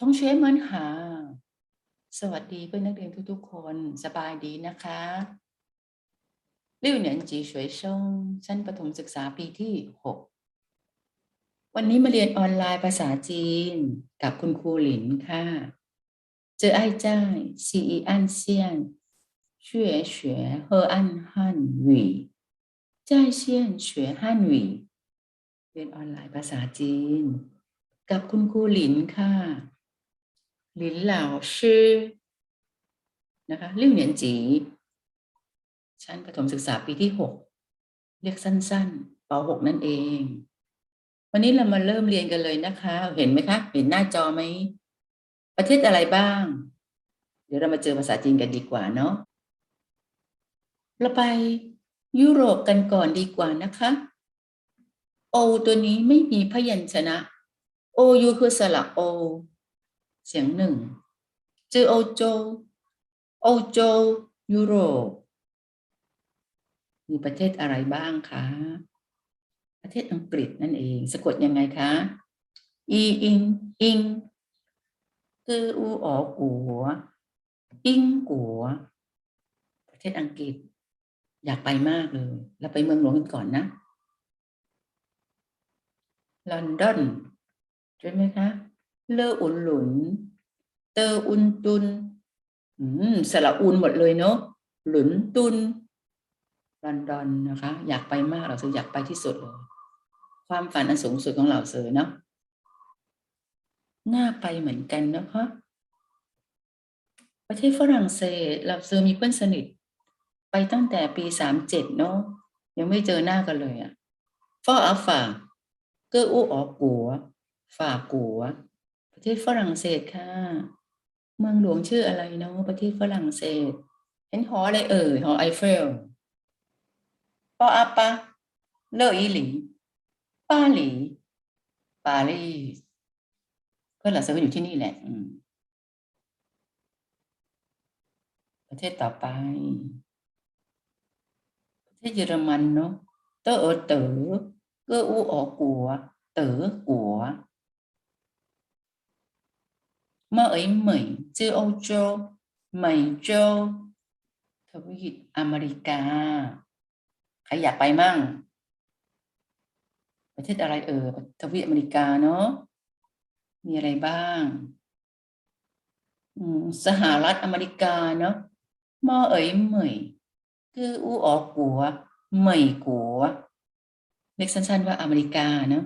ต้องเชฟเหมือนค่ะสวัสดีเพื่อนนักเรียนทุกๆ คนสบายดีนะคะริวเหนียนจีสวยชงชั้นประถมศึกษาปีที่ 6 วันนี้มาเรียนออนไลน์ภาษาจีนกับคุณครูหลินค่ะ เจอไอ้จ้าซีอีอันเซียนเฉวยเฉวยเฮออันฮันหวีจ้าเซียนเฉวยฮันหวีเรียนออนไลน์ภาษาจีนกับคุณครูหลินค่ะ ลินล่าชื่อนะคะลิ่วเหนียนจี ชั้นประถมศึกษาปีที่หกเรียกสั้นๆป .6 นั่นเอง วันนี้เรามาเริ่มเรียนกันเลยนะคะ เห็นไหมคะ เห็นหน้าจอไหม ประเทศอะไรบ้าง เดี๋ยวเรามาเจอภาษาจีนกันดีกว่าเนาะเราไปยุโรปกันก่อนดีกว่านะคะโอตัวนี้ไม่มีพยัญชนะ โอยูคือสระโอ เสียงหนึ่งจือโอโจโอโจยุโรปมีประเทศอะไรบ้างคะ ประเทศอังกฤษนั่นเอง สะกดยังไงคะ อีอิงอิงกืออูออกัวอิงกัว ประเทศอังกฤษ อยากไปมากเลย เราไปเมืองหลวงกันก่อนนะ ลอนดอนใช่ไหมคะ เลออุนหลุน เตออุนตุนอืมสระอุนหมดเลยเนาะหลุนตุนลอนดอนนะคะ อยากไปมากเราเสืออยากไปที่สุดเลยความฝันอันสูงสุดของเราเสือเนาะน่าไปเหมือนกันนะคะประเทศฝรั่งเศสเราเซอมีเพื่อนสนิท ไปตั้งแต่ปีสามเจ็ดเนาะยังไม่เจอหน้ากันเลยอะฟออาฝาเกออูออกัว ฝากัว ประเทศฝรั่งเศสค่ะ เมืองหลวงชื่ออะไรเนาะประเทศฝรั่งเศสเห็นหออะไรเอ่ยหอไอเฟลปออาปาเลออีหลีปาหลีปารีสก็หลักเซอร์อยู่ที่นี่แหละประเทศต่อไป ประเทศเยอรมันเนาะเตอเออเต๋อเกออูออกัว เต๋อกัวเมื่อเอ้ยเหมย จือโอโจเหมยโจทวีปอเมริกา ใครอยากไปมั่ง ประเทศอะไรเออทวีปอเมริกาเนาะมีอะไรบ้างอืมสหรัฐอเมริกาเนาะมอเอ้ยเหมยคืออูออกกัวเหมยกัวเรียกสั้นๆว่าอเมริกาเนาะ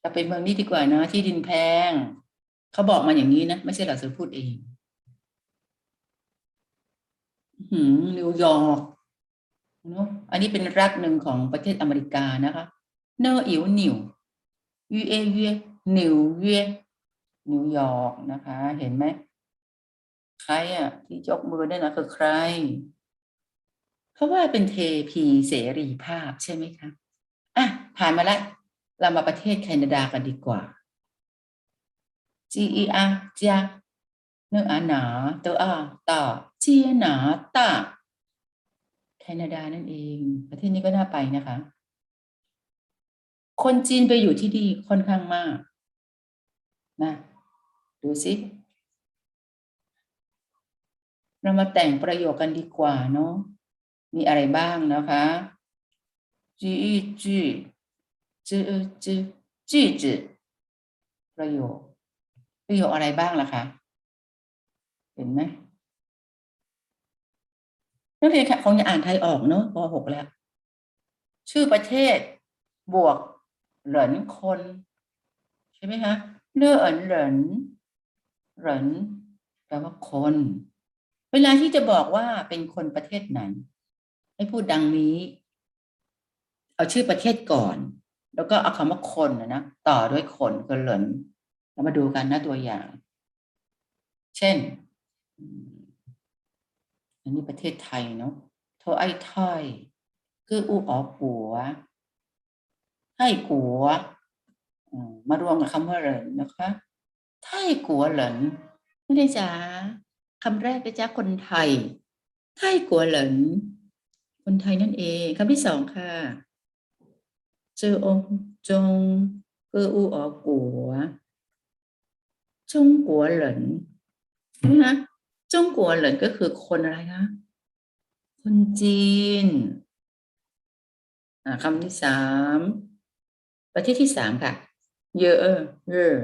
เราไปเมืองนี้ดีกว่านะที่ดินแพง เขาบอกมาอย่างนี้นะ ไม่ใช่เราสือพูดเองหืมนิวยอร์กเนาะอันนี้เป็นรัฐหนึ่งของประเทศอเมริกานะคะเนออิวนิวยูเอเวียนิวเวียนิวยอร์กนะคะ เห็นไหมใครอะ ที่ยกมือได้นะคือใครเขาว่าเป็นเทพีเสรีภาพใช่ไหมคะอะผ่านมาแล้วเรามาประเทศแคนาดากันดีกว่า G E R จ้าเนื้ออาหนาตัวอาต่อเจียหนาตาแคนาดานั่นเอง ประเทศนี้ก็น่าไปนะคะ คนจีนไปอยู่ที่ดีค่อนข้างมากนะดูสิเรามาแต่งประโยคกันดีกว่าเนาะมีอะไรบ้างนะคะจีจีจือจือจีจือประโยค ประโยคอะไรบ้างล่ะคะเห็นไหมนักเรียนค่ะคงจะอ่านไทยออกเนอะป .6 แล้ว ชื่อประเทศ บวกเหรินคน ใช่ไหมคะเล่อเอินเหรินเหรินแปลว่าคน เวลาที่จะบอกว่าเป็นคนประเทศไหน ให้พูดดังนี้ เอาชื่อประเทศก่อน แล้วก็เอาคำว่าคนนะนะต่อด้วยคนคือเหริน เรามาดูกันนะตัวอย่าง เช่น อันนี้ประเทศไทยเนาะโทไอ้ถ้อยคืออูอ๋อกัว ให้กัวมารวมกับคำว่าเหรินนะคะไทยกัวเหรินไม่ได้จ้าคำแรกนะจ๊ะคนไทยไทยกัวเหรินคนไทยนั่นเองคำที่สองค่ะ เจอองจงเกออูอ๋อกัว จงกัวเหลินใช่ไหมคะจงกัวเหลินก็คือคนอะไรคะคนจีนคำที่สามประเทศที่สามค่ะ เยอะเยอะ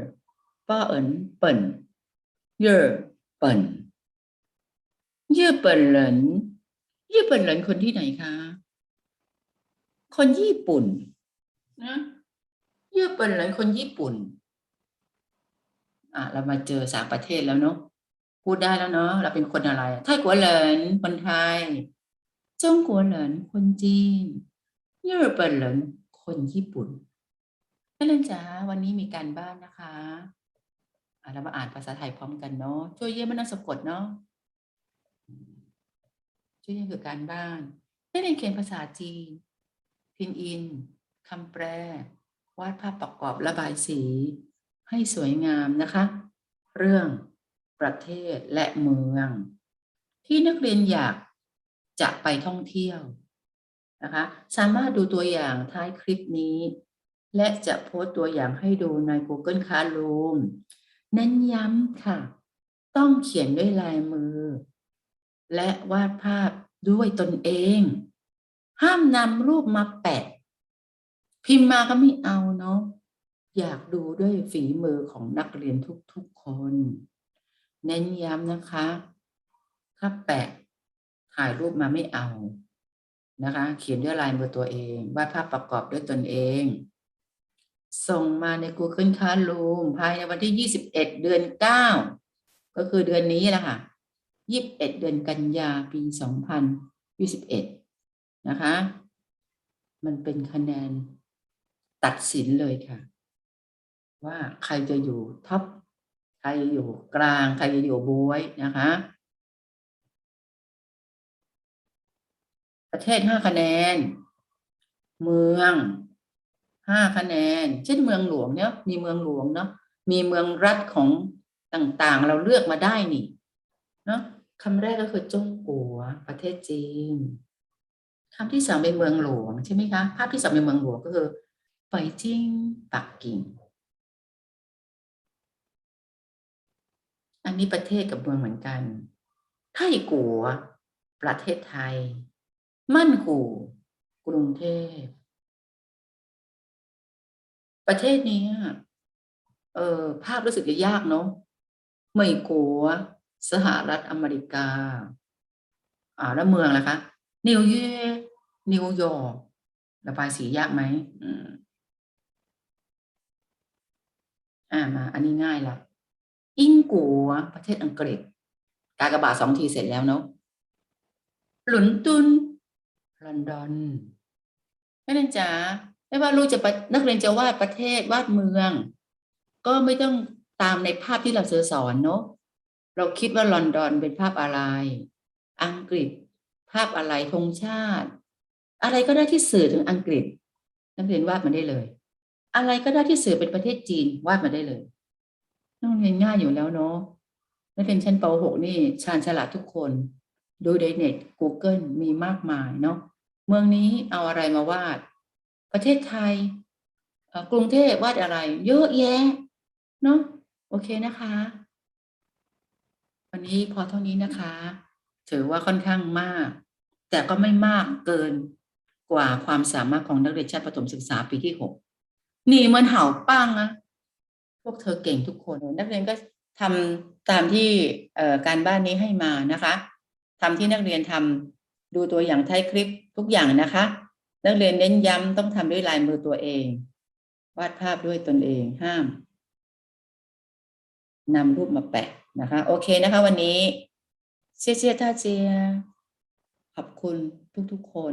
ป้าเอิญเปิ่นเยอะเปิ่นเยอะเปิ่นเหลินเยอะเปิ่นเหลินคนที่ไหนคะคนญี่ปุ่นนะเยอะเปิ่นเหลินคนญี่ปุ่น อะเรามาเจอสามประเทศแล้วเนาะพูดได้แล้วเนาะเราเป็นคนอะไรไทยกัวเหลินคนไทยจงกัวเหลินคนจีนญี่ปุ่นเหลินคนญี่ปุ่นนักเรียนจ๋าวันนี้มีการบ้านนะคะเรามาอ่านภาษาไทยพร้อมกันเนาะช่วยเยี่ยมไม่ต้องสะกดเนาะช่วยเยี่ยมคือการบ้านนักเรียนเขียนภาษาจีน พินอินคำแปลวาดภาพประกอบระบายสี ให้สวยงามนะคะ เรื่องประเทศและเมือง ที่นักเรียนอยากจะไปท่องเที่ยวนะคะ สามารถดูตัวอย่างท้ายคลิปนี้ และจะโพสต์ตัวอย่างให้ดูใน Google Classroom เน้นย้ำค่ะ ต้องเขียนด้วยลายมือ และวาดภาพด้วยตนเอง ห้ามนำรูปมาแปะ พิมพ์มาก็ไม่เอาเนาะ อยากดูด้วยฝีมือของนักเรียนทุกๆคน เน้นย้ำนะคะ ถ้าแปะถ่ายรูปมาไม่เอานะคะ เขียนด้วยลายมือตัวเองวาดภาพประกอบด้วยตนเอง ส่งมาใน Google Classroom ภายในวันที่ 21 เดือน 9 ก็คือเดือนนี้แหละค่ะ 21 เดือนกันยาปี 2021 นะคะ มันเป็นคะแนนตัดสินเลยค่ะ ว่าใครจะอยู่ท็อปใครจะอยู่กลาง ใครจะอยู่บวยนะคะ ประเทศห้าคะแนน เมืองห้าคะแนน เช่นเมืองหลวงเนี่ยมีเมืองหลวงเนาะมีเมืองรัฐของต่างๆ เราเลือกมาได้นี่เนาะคำแรกก็คือจงกัวประเทศจีนคำที่สองเป็นเมืองหลวงใช่ไหมคะภาพที่สองเป็นเมืองหลวงก็คือไปจิงปักกิ่ง อันนี้ประเทศกับเมืองเหมือนกันไทกัว ประเทศไทย มั่นกูกรุงเทพ ประเทศนี้เออภาพรู้สึกจะยากเนาะเมยกัว สหรัฐอเมริกา อ่าแล้วเมืองล่ะคะ นิวยอร์กนิวยอร์กระบายสียากไหมอ่ามา อันนี้ง่ายละ อิงกัวประเทศอังกฤษ กากบาทสองทีเสร็จแล้วเนาะหลุนตุนลอนดอนนักเรียนจ๋าไม่ว่าลูกจะไปนักเรียนจะวาดประเทศวาดเมือง ก็ไม่ต้องตามในภาพที่เราเจอสอนเนาะเราคิดว่าลอนดอนเป็นภาพอะไร อังกฤษ ภาพอะไรธงชาติ อะไรก็ได้ที่สื่อถึงอังกฤษ นักเรียนวาดมาได้เลย อะไรก็ได้ที่สื่อเป็นประเทศจีนวาดมาได้เลย นักเรียนง่ายอยู่แล้วเนาะนักเรียนชั้นป .6 นี่ชาญฉลาดทุกคน ดูในเน็ต Google มีมากมายเนาะเมืองนี้เอาอะไรมาวาด ประเทศไทยกรุงเทพวาดอะไร เยอะแยะเนาะโอเคนะคะ วันนี้พอเท่านี้นะคะ ถือว่าค่อนข้างมาก แต่ก็ไม่มากเกินกว่าความสามารถของนักเรียนชั้นประถมศึกษาปีที่หกนี่มันเห่าป้างนะ วกเธอเก่งทุกคน นักเรียนก็ทำตามที่การบ้านนี้ให้มานะคะทำที่นักเรียนทำดูตัวอย่างท้ายคลิปทุกอย่างนะคะ นักเรียนเน้นย้ำต้องทำด้วยลายมือตัวเอง วาดภาพด้วยตนเองห้ามนำรูปมาแปะนะคะ โอเคนะคะ วันนี้เชียเชียท่าเจียขอบคุณทุกๆคน